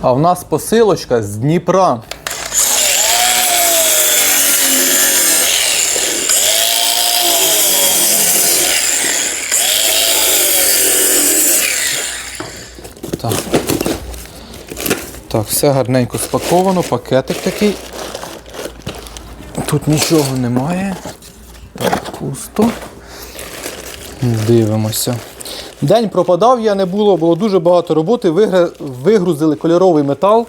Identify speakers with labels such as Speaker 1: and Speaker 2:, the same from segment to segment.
Speaker 1: А в нас посилочка з Дніпра. Так. Так, все гарненько спаковано, пакетик такий. Тут нічого немає. Так, пусто. Дивимося. День пропадав, я не було, було дуже багато роботи. Вигрузили кольоровий метал.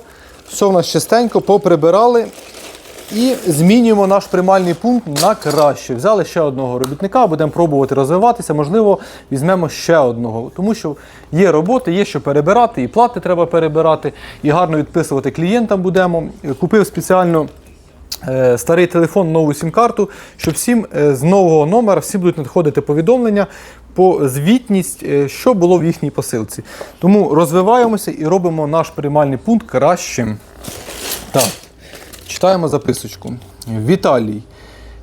Speaker 1: Все в нас чистенько, поприбирали. І змінюємо наш приймальний пункт на краще. Взяли ще одного робітника, будемо пробувати розвиватися. Можливо, візьмемо ще одного. Тому що є роботи, є що перебирати, і плати треба перебирати, і гарно відписувати клієнтам будемо. Купив спеціально старий телефон, нову сім-карту, щоб всім е, з нового номера всі будуть надходити повідомлення по звітність, е, що було в їхній посилці. Тому розвиваємося і робимо наш приймальний пункт кращим. Так, читаємо записочку. Віталій.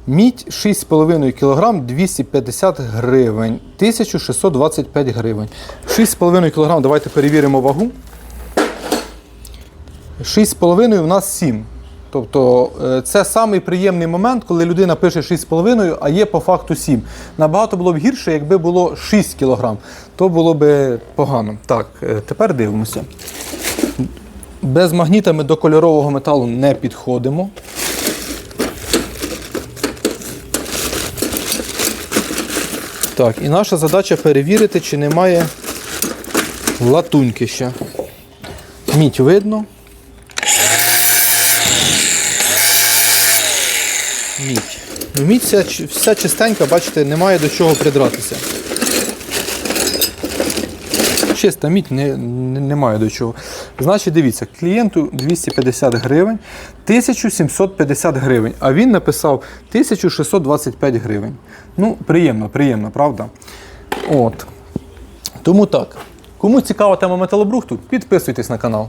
Speaker 1: Мідь 6,5 кг 250 гривень. 1625 гривень. 6,5 кг, давайте перевіримо вагу. 6,5 у нас 7. Тобто е, це самий приємний момент, коли людина пише 6,5, а є по факту 7. Набагато було б гірше, якби було 6 кг. То було б погано. Так, е, тепер дивимося. Без магніта ми до кольорового металу не підходимо. Так, і наша задача перевірити, чи немає латуньки ще. Мідь видно. Мідь. Ну, мідь вся, вся чистенька, бачите, немає до чого придратися. Чиста мідь не, не, немає до чого. Значить, дивіться, клієнту 250 гривень, 1750 гривень, а він написав 1625 гривень. Ну, приємно, приємно, правда? От. Тому так. Кому цікава тема металобрухту, підписуйтесь на канал.